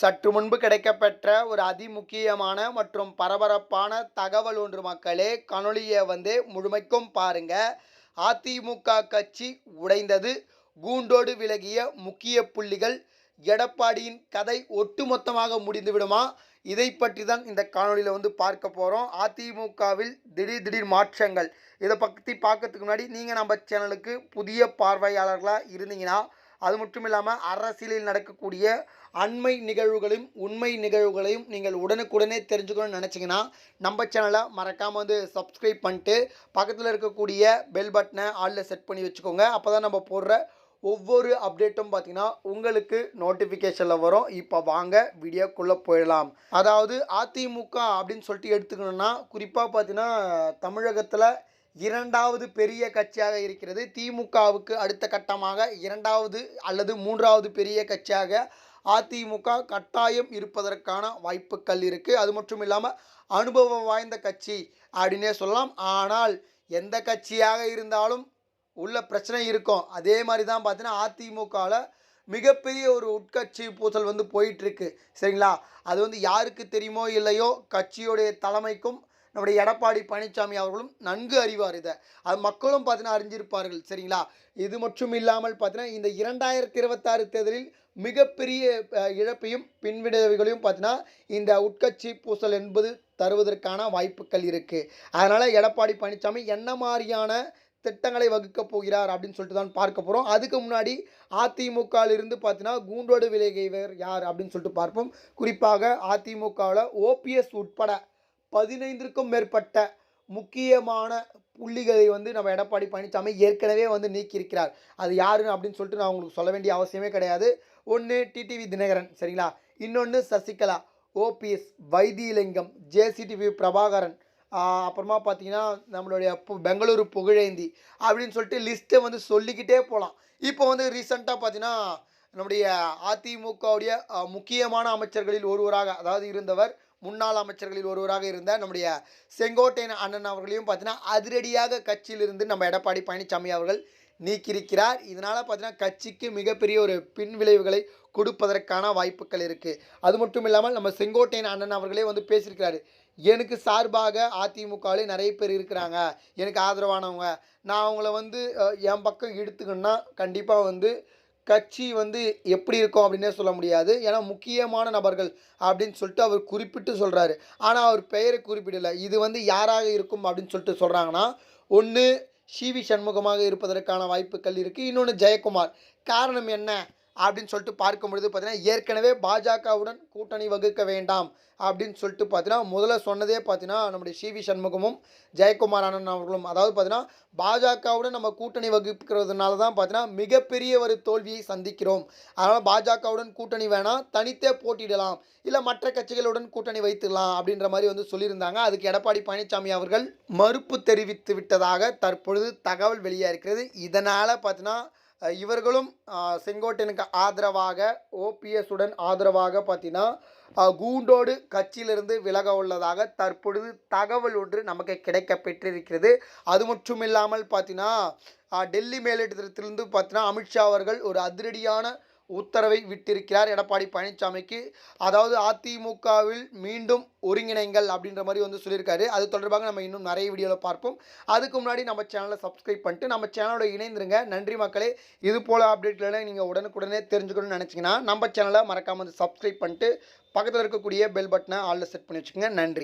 சற்று முன்பு கிடைக்கப்பெற்ற ஒரு அதிமுக்கியமான மற்றும் பரபரப்பான தகவல் ஒன்று மக்களே காணொளியை வந்து முழுமைக்கும் பாருங்க. அதிமுக கட்சி உடைந்தது. கூண்டோடு விலகிய முக்கிய புள்ளிகள். எடப்பாடியின் கதை ஒட்டுமொத்தமாக முடிந்துவிடுமா இதை பற்றி தான் இந்த காணொலியில் வந்து பார்க்க போகிறோம் அதிமுகவில் திடீர் திடீர் மாற்றங்கள். இதை பற்றி பார்க்கறதுக்கு முன்னாடி நீங்கள் நம்ம சேனலுக்கு புதிய பார்வையாளர்களாக இருந்தீங்கன்னா அது மட்டும் இல்லாமல் அரசியலில் நடக்கக்கூடிய அண்மை நிகழ்வுகளையும் உண்மை நிகழ்வுகளையும் நீங்கள் உடனுக்குடனே தெரிஞ்சுக்கணும்னு நினச்சிங்கன்னா நம்ம சேனலை மறக்காமல் வந்து சப்ஸ்கிரைப் பண்ணிட்டு பக்கத்தில் இருக்கக்கூடிய பெல் பட்டனை ஆளில் செட் பண்ணி வச்சுக்கோங்க. அப்போ தான் நம்ம போடுற ஒவ்வொரு அப்டேட்டும் பார்த்தீங்கன்னா உங்களுக்கு நோட்டிஃபிகேஷனில் வரும். இப்போ வாங்க வீடியோக்குள்ளே போயிடலாம். அதாவது அதிமுக அப்படின்னு சொல்லிட்டு எடுத்துக்கணுன்னா குறிப்பாக பார்த்தீங்கன்னா தமிழகத்தில் இரண்டாவது பெரிய கட்சியாக இருக்கிறது. திமுகவுக்கு அடுத்த கட்டமாக இரண்டாவது அல்லது மூன்றாவது பெரிய கட்சியாக அதிமுக கட்டாயம் இருப்பதற்கான வாய்ப்புகள் இருக்குது அது மட்டும் இல்லாமல் அனுபவம் வாய்ந்த கட்சி அப்படின்னே சொல்லலாம். ஆனால் எந்த கட்சியாக இருந்தாலும் உள்ள பிரச்சனை இருக்கும். அதே மாதிரி தான் பார்த்தீங்கன்னா அதிமுகவில் மிகப்பெரிய ஒரு உட்கட்சி பூசல் வந்து போயிட்டுருக்கு சரிங்களா? அது வந்து யாருக்கு தெரியுமோ இல்லையோ கட்சியுடைய தலைமைக்கும் நம்முடைய எடப்பாடி பழனிசாமி அவர்களும் நன்கு அறிவார் இதை. அது மக்களும் பார்த்தீங்கன்னா அறிஞ்சிருப்பார்கள் சரிங்களா? இது மட்டும் இல்லாமல் பார்த்தீங்கன்னா இந்த இரண்டாயிரத்தி இருபத்தாறு தேர்தலில் மிகப்பெரிய இழப்பையும் பின்விளைவுகளையும் பார்த்தீங்கன்னா இந்த உட்கட்சி பூசல் என்பது தருவதற்கான வாய்ப்புகள் இருக்குது அதனால் எடப்பாடி பழனிசாமி என்ன மாதிரியான திட்டங்களை வகுக்க போகிறார் அப்படின்னு சொல்லிட்டு தான் பார்க்க போகிறோம் அதுக்கு முன்னாடி அதிமுகவிலிருந்து பார்த்தீங்கன்னா கூண்டோடு விலகியவர் யார் அப்படின்னு சொல்லிட்டு பார்ப்போம். குறிப்பாக அதிமுகவில் ஓபிஎஸ் உட்பட பதினைந்திற்கும் மேற்பட்ட முக்கியமான புள்ளிகளை வந்து நம்ம எடப்பாடி பழனிசாமி ஏற்கனவே வந்து நீக்கியிருக்கிறார். அது யாருன்னு அப்படின்னு சொல்லிட்டு நான் உங்களுக்கு சொல்ல வேண்டிய அவசியமே கிடையாது. ஒன்று டிடிவி தினகரன் சரிங்களா? இன்னொன்று சசிகலா ஓபிஎஸ் வைத்தியலிங்கம் ஜேசிடிவி பிரபாகரன் அப்புறமா பார்த்தீங்கன்னா நம்மளுடைய பு- பெங்களூரு புகழேந்தி அப்படின்னு சொல்லிட்டு லிஸ்ட்டை வந்து சொல்லிக்கிட்டே போகலாம் இப்போ வந்து ரீசெண்டாக பார்த்தீங்கன்னா நம்முடைய அதிமுகவுடைய முக்கியமான அமைச்சர்களில் ஒருவராக அதாவது இருந்தவர் முன்னாள் அமைச்சர்களில் ஒருவராக இருந்த நம்முடைய செங்கோட்டையன் அண்ணன் அவர்களையும் பார்த்தீங்கன்னா அதிரடியாக கட்சியிலிருந்து நம்ம எடப்பாடி பழனிசாமி அவர்கள் நீக்கியிருக்கிறார். இதனால் பார்த்தீங்கன்னா கட்சிக்கு மிகப்பெரிய ஒரு பின் விளைவுகளை கொடுப்பதற்கான வாய்ப்புகள் இருக்குது அது மட்டும் இல்லாமல் நம்ம செங்கோட்டையன் அண்ணன் அவர்களே வந்து பேசியிருக்கிறாரு. எனக்கு சார்பாக அதிமுகவிலே நிறைய பேர் இருக்கிறாங்க. எனக்கு ஆதரவானவங்க. நான் அவங்கள வந்து என் பக்கம் இழுத்துக்கணுன்னா கண்டிப்பாக வந்து கட்சி வந்து எப்படி இருக்கும் அப்படின்னே சொல்ல முடியாது. ஏன்னா முக்கியமான நபர்கள் அப்படின்னு சொல்லிட்டு அவர் குறிப்பிட்டு சொல்கிறாரு ஆனால் அவர் பெயரை குறிப்பிடலை. இது வந்து யாராக இருக்கும் அப்படின்னு சொல்லிட்டு சொல்கிறாங்கன்னா ஒன்று சிவி சண்முகமாக இருப்பதற்கான வாய்ப்புகள் இருக்குது இன்னொன்று ஜெயக்குமார். காரணம் என்ன? அப்படின்னு சொல்லிட்டு பார்க்கும் பொழுது பார்த்தீங்கன்னா ஏற்கனவே பாஜகவுடன் கூட்டணி வகுக்க வேண்டாம் அப்படின்னு சொல்லிட்டு பார்த்தீங்கன்னா முதல்ல சொன்னதே பார்த்தீங்கன்னா நம்முடைய சிவி சண்முகமும் ஜெயக்குமார் அண்ணன் அவர்களும். அதாவது பார்த்தீங்கன்னா பாஜகவுடன் நம்ம கூட்டணி வகுக்கிறதுனால தான் பார்த்தீங்கன்னா மிகப்பெரிய ஒரு தோல்வியை சந்திக்கிறோம். அதனால் பாஜகவுடன் கூட்டணி வேணாம் தனித்தே போட்டியிடலாம். இல்லை மற்ற கட்சிகளுடன் கூட்டணி வைத்துடலாம் அப்படின்ற மாதிரி வந்து சொல்லியிருந்தாங்க. அதுக்கு எடப்பாடி பழனிசாமி அவர்கள் மறுப்பு தெரிவித்து விட்டதாக தற்பொழுது தகவல் வெளியாக இருக்கிறது இதனால் பார்த்தீங்கன்னா இவர்களும் செங்கோட்டையனுக்கு ஆதரவாக ஓபிஎஸ்ஸுடன் ஆதரவாக பார்த்தீங்கன்னா கூண்டோடு கட்சியிலிருந்து விலக உள்ளதாக தற்பொழுது தகவல் ஒன்று நமக்கு கிடைக்க பெற்றிருக்கிறது. அது மட்டும் இல்லாமல் பார்த்தீங்கன்னா டெல்லி மேலிடத்திலிருந்து பார்த்தீங்கன்னா அமித்ஷா அவர்கள் ஒரு அதிரடியான உத்தரவை விட்டிருக்கிறார் எடப்பாடி பழனிசாமிக்கு அதாவது அதிமுகவில் மீண்டும் ஒருங்கிணைங்கள் அப்படின்ற மாதிரி வந்து சொல்லியிருக்காரு. அது தொடர்பாக நம்ம இன்னும் நிறைய வீடியோவில் பார்ப்போம். அதுக்கு முன்னாடி நம்ம சேனலை சப்ஸ்கிரைப் பண்ணிட்டு நம்ம சேனலோட இணைந்துருங்க. நன்றி மக்களே. இது போல் அப்டேட்லாம் நீங்கள் உடனுக்குடனே தெரிஞ்சுக்கணும்னு நினச்சிங்கன்னா நம்ம சேனலை மறக்காமல் வந்து சப்ஸ்கிரைப் பண்ணிட்டு பக்கத்தில் இருக்கக்கூடிய பெல் பட்டனை ஆளில் செட் பண்ணி வச்சுக்கோங்க. நன்றி.